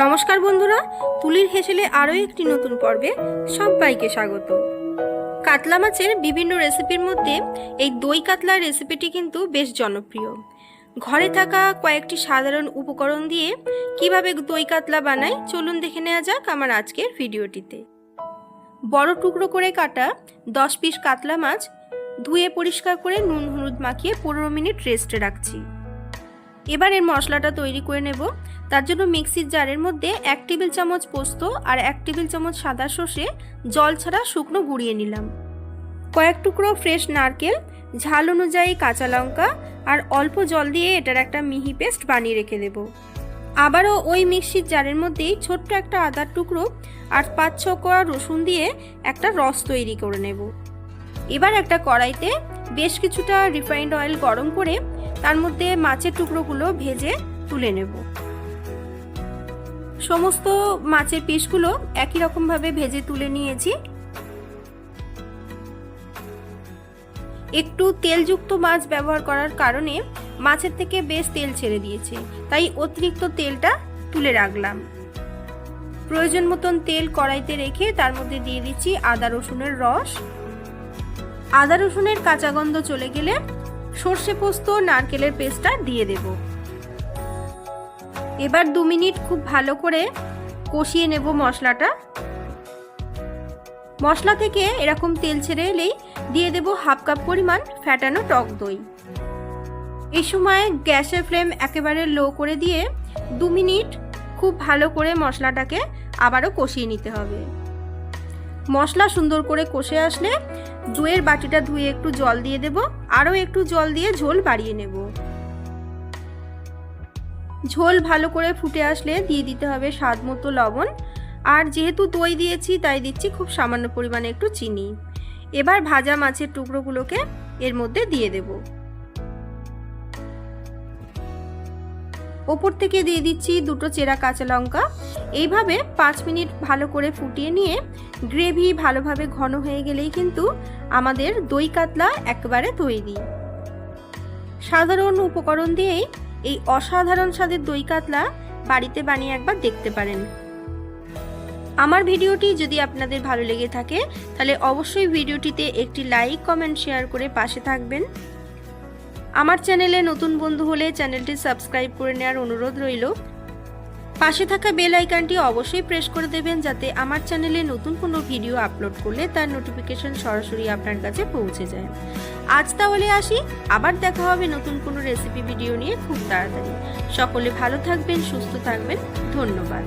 নমস্কার বন্ধুরা, তুলির হেসেলে আরও একটি নতুন পর্বে সবাইকে স্বাগত। কাতলা মাছের বিভিন্ন রেসিপির মধ্যে এই দই কাতলা রেসিপিটি কিন্তু বেশ জনপ্রিয়। ঘরে থাকা কয়েকটি সাধারণ উপকরণ দিয়ে কীভাবে দই কাতলা বানাই চলুন দেখে নেওয়া যাক আমার আজকের ভিডিওটিতে। বড় টুকরো করে কাটা দশ পিস কাতলা মাছ ধুয়ে পরিষ্কার করে নুন হলুদ মাখিয়ে পনেরো মিনিট রেস্টে রাখছি। এবার এর মশলাটা তৈরি করে নেব। তার জন্য মিক্সির জারের মধ্যে এক টেবিল চামচ পোস্ত আর এক টেবিল চামচ সাদা সর্ষে, জল ছাড়া শুকনো গুঁড়িয়ে নিলাম। কয়েক টুকরো ফ্রেশ নারকেল, ঝাল অনুযায়ী কাঁচা লঙ্কা আর অল্প জল দিয়ে এটার একটা মিহি পেস্ট বানিয়ে রেখে দেব। আবারও ওই মিক্সির জারের মধ্যেই ছোট্ট একটা আদার টুকরো আর পাঁচ ছ কোয়া রসুন দিয়ে একটা রস তৈরি করে নেব। এবার একটা কড়াইতে বেশ কিছুটা রিফাইন্ড অয়েল গরম করে তার মধ্যে মাছের টুকরোগুলো ভেজে তুলে নেব। সমস্ত মাছের পিসগুলো একই রকমভাবে ভেজে তুলে নিয়েছি। একটু তেলযুক্ত মাছ ব্যবহার করার কারণে মাছের থেকে বেশ তেল ছেড়ে দিয়েছে, তাই অতিরিক্ত তেলটা তুলে রাখলাম। প্রয়োজন মতন তেল কড়াইতে রেখে তার মধ্যে দিয়ে দিচ্ছি আদা রসুনের রস। আদা রসুনের কাঁচা গন্ধ চলে গেলে সর্ষে পোস্ত, নারকেলের পেস্টটা দিয়ে দেব। এবার দু মিনিট খুব ভালো করে কষিয়ে নেব মশলাটা। মশলা থেকে এরকম তেল ছেড়ে এলেই দিয়ে দেব হাফ কাপ পরিমাণ ফ্যাটানো টক দই। এই সময় গ্যাসের ফ্লেম একেবারে লো করে দিয়ে দু মিনিট খুব ভালো করে মশলাটাকে আবারও কষিয়ে নিতে হবে। মশলা সুন্দর করে কষে আসলে দইয়ের বাটিটা ধুয়ে একটু জল দিয়ে দেব, আরও একটু জল দিয়ে ঝোল বাড়িয়ে নেব। ঝোল ভালো করে ফুটে আসলে দিয়ে দিতে হবে স্বাদ মতো লবণ। আর যেহেতু দই দিয়েছি, তাই দিচ্ছি খুব সামান্য পরিমাণে একটু চিনি। এবার ভাজা মাছের টুকরোগুলোকে এর মধ্যে দিয়ে দেব। ওপর থেকে দিয়ে দিচ্ছি দুটো চেরা কাঁচা লঙ্কা। এইভাবে পাঁচ মিনিট ভালো করে ফুটিয়ে নিয়ে গ্রেভি ভালোভাবে ঘন হয়ে গেলেই কিন্তু আমাদের দই কাতলা একবারে তৈরি। সাধারণ উপকরণ দিয়েই এই অসাধারণ স্বাদের দই কাতলা বাড়িতে বানিয়ে একবার দেখতে পারেন। আমার ভিডিওটি যদি আপনাদের ভালো লেগে থাকে, তাহলে অবশ্যই ভিডিওটিতে একটি লাইক, কমেন্ট, শেয়ার করে পাশে থাকবেন। আমার চ্যানেলে নতুন বন্ধু হলে চ্যানেলটি সাবস্ক্রাইব করে নেওয়ার অনুরোধ রইল। পাশে থাকা বেল আইকনটি অবশ্যই প্রেস করে দেবেন যাতে আমার চ্যানেলে নতুন কোনো ভিডিও আপলোড করলে তার নোটিফিকেশন সরাসরি আপনার কাছে পৌঁছে যায়। আজ তাহলে আসি, আবার দেখা হবে নতুন কোনো রেসিপি ভিডিও নিয়ে খুব তাড়াতাড়ি। সকলে ভালো থাকবেন, সুস্থ থাকবেন, ধন্যবাদ।